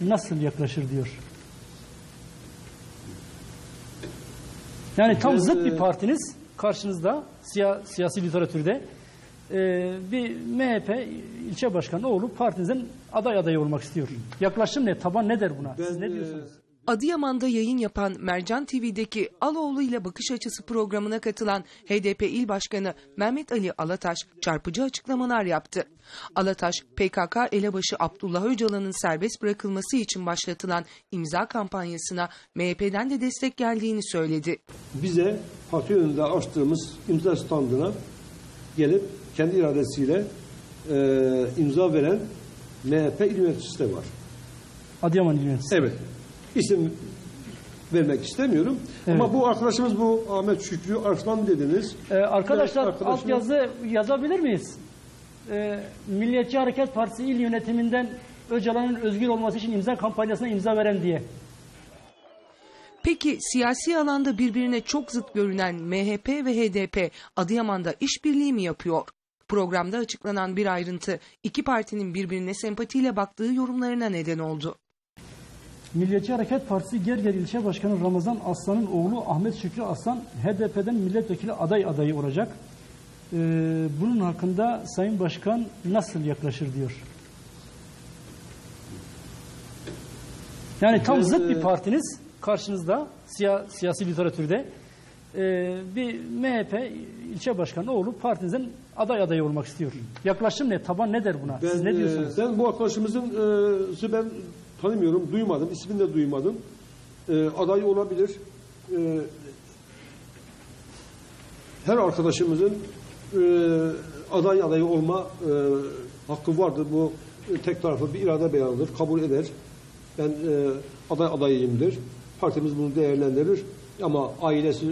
nasıl yaklaşır diyor. Yani tam zıt bir partiniz karşınızda siya- siyasi literatürde e, bir MHP ilçe başkanı oğlu partinizden aday adayı olmak istiyor. Yaklaşım ne? Taban ne der buna? Siz Ben, ne e, diyorsunuz? Adıyaman'da yayın yapan Mercan TV'deki Aloğlu ile Bakış Açısı programına katılan HDP İl Başkanı Mehmet Ali Alataş çarpıcı açıklamalar yaptı. Alataş, PKK elebaşı Abdullah Öcalan'ın serbest bırakılması için başlatılan imza kampanyasına MHP'den de destek geldiğini söyledi. bize parti önünde açtığımız imza standına gelip kendi iradesiyle e, imza veren MHP il yöneticisi de var. Adıyaman İl Yöneticisi. Evet. İsim vermek istemiyorum. Evet. Ama bu arkadaşımız bu Ahmet Şükrü Arslan dediniz. Ee, arkadaşlar Evet, arkadaşım- altyazı yazabilir miyiz? Ee, Milliyetçi Hareket Partisi il yönetiminden Öcalan'ın özgür olması için imza kampanyasına imza veren diye. Peki siyasi alanda birbirine çok zıt görünen MHP ve HDP Adıyaman'da işbirliği mi yapıyor? Programda açıklanan bir ayrıntı iki partinin birbirine sempatiyle baktığı yorumlarına neden oldu. Milliyetçi Hareket Partisi Gerger İlçe Başkanı Ramazan Aslan'ın oğlu Ahmet Şükrü Aslan HDP'den milletvekili aday adayı olacak. Ee, bunun hakkında Sayın Başkan nasıl yaklaşır diyor. Yani tam Ben, zıt bir e, partiniz karşınızda siya- siyasi literatürde ee, bir MHP ilçe başkanı oğlu partinizden aday adayı olmak istiyor. Yaklaşım ne? Taban ne der buna? Siz ne e, diyorsunuz? ben bu arkadaşımızın e, ben tanımıyorum, duymadım, ismini de duymadım. E, aday olabilir. E, her arkadaşımızın e, aday adayı olma e, hakkı vardır. Bu e, tek taraflı bir irade beyanıdır. Kabul eder. Ben e, aday adayıyımdır. Partimiz bunu değerlendirir. Ama ailesi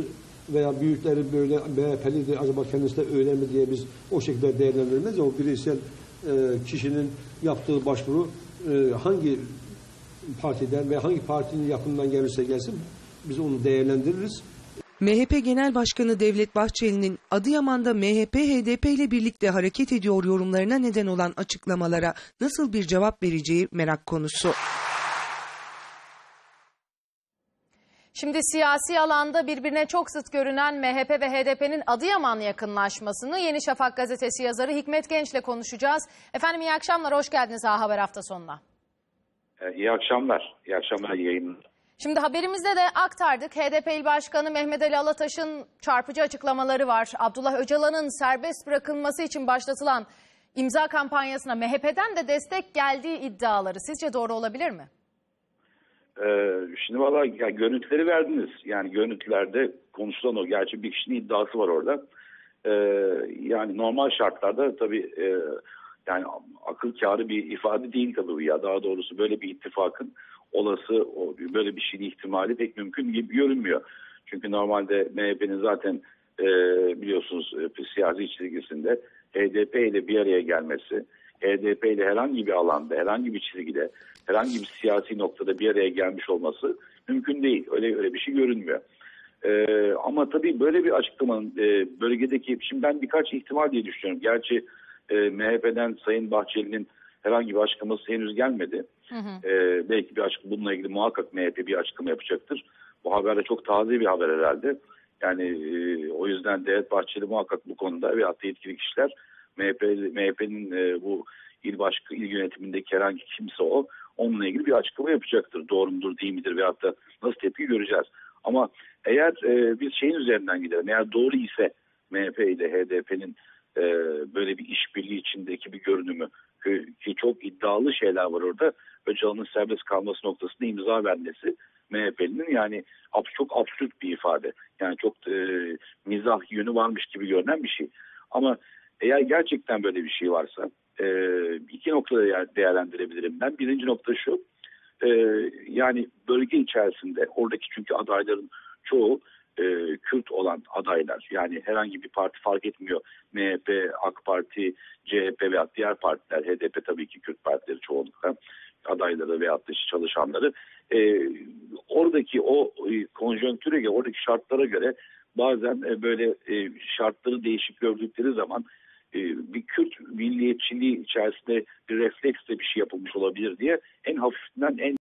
veya büyükleri böyle MHP'lidir. Acaba kendisi de öyle mi diye biz o şekilde değerlendirmez. O bireysel e, kişinin yaptığı başvuru e, hangi partiden ve hangi partinin yakından gelirse gelsin biz onu değerlendiririz. MHP Genel Başkanı Devlet Bahçeli'nin Adıyaman'da MHP HDP ile birlikte hareket ediyor yorumlarına neden olan açıklamalara nasıl bir cevap vereceği merak konusu. Şimdi siyasi alanda birbirine çok zıt görünen MHP ve HDP'nin Adıyaman yakınlaşmasını Yeni Şafak gazetesi yazarı Hikmet Genç'le konuşacağız. Efendim iyi akşamlar, hoş geldiniz A Haber hafta sonuna. Ee, İyi akşamlar. İyi akşamlar yayın. Şimdi haberimizde de aktardık. HDP İl Başkanı Mehmet Ali Alataş'ın çarpıcı açıklamaları var. Abdullah Öcalan'ın serbest bırakılması için başlatılan imza kampanyasına MHP'den de destek geldiği iddiaları sizce doğru olabilir mi? Ee, şimdi valla ya, görüntüleri verdiniz. Yani görüntülerde konuşulan o. Gerçi bir kişinin iddiası var orada. Ee, yani normal şartlarda tabii e, yani akıl kârı bir ifade değil tabii ya. Daha doğrusu böyle bir ittifakın olası böyle bir şeyin ihtimali pek mümkün gibi görünmüyor. Çünkü normalde MHP'nin zaten e, biliyorsunuz e, siyasi çizgisinde HDP ile bir araya gelmesi, HDP ile herhangi bir alanda, herhangi bir çizgide, herhangi bir siyasi noktada bir araya gelmiş olması mümkün değil. Öyle öyle bir şey görünmüyor. Ee, ama tabii böyle bir açıklamanın e, bölgedeki, şimdi ben birkaç ihtimal diye düşünüyorum. Gerçi e, MHP'den Sayın Bahçeli'nin herhangi bir açıklaması henüz gelmedi. Ee, belki bir açıklama bununla ilgili muhakkak MHP bir açıklama yapacaktır. Bu haber de çok taze bir haber herhalde. Yani e, o yüzden Devlet Bahçeli muhakkak bu konuda ve hatta yetkili kişiler MHP, MHP'nin e, bu il başkanı, il yönetimindeki herhangi kimse o onunla ilgili bir açıklama yapacaktır. Doğru mudur değil midir veyahut da nasıl tepki göreceğiz. Ama eğer e, biz şeyin üzerinden gidelim eğer doğru ise MHP ile HDP'nin e, böyle bir işbirliği içindeki bir görünümü ki, çok iddialı şeyler var orada. Öcalan'ın serbest kalması noktasında imza vermesi MHP'nin yani çok absürt bir ifade. Yani çok e, mizah yönü varmış gibi görünen bir şey. Ama eğer gerçekten böyle bir şey varsa e, iki noktada değerlendirebilirim ben. Birinci nokta şu e, yani bölge içerisinde oradaki çünkü adayların çoğu e, Kürt olan adaylar. Yani herhangi bir parti fark etmiyor. MHP, AK Parti, CHP veya diğer partiler, HDP tabii ki Kürt partileri çoğunlukla adayları veyahut da çalışanları. E, oradaki o e, konjonktüre göre, oradaki şartlara göre bazen e, böyle e, şartları değişik gördükleri zaman e, bir Kürt milliyetçiliği içerisinde bir refleksle bir şey yapılmış olabilir diye en hafiften en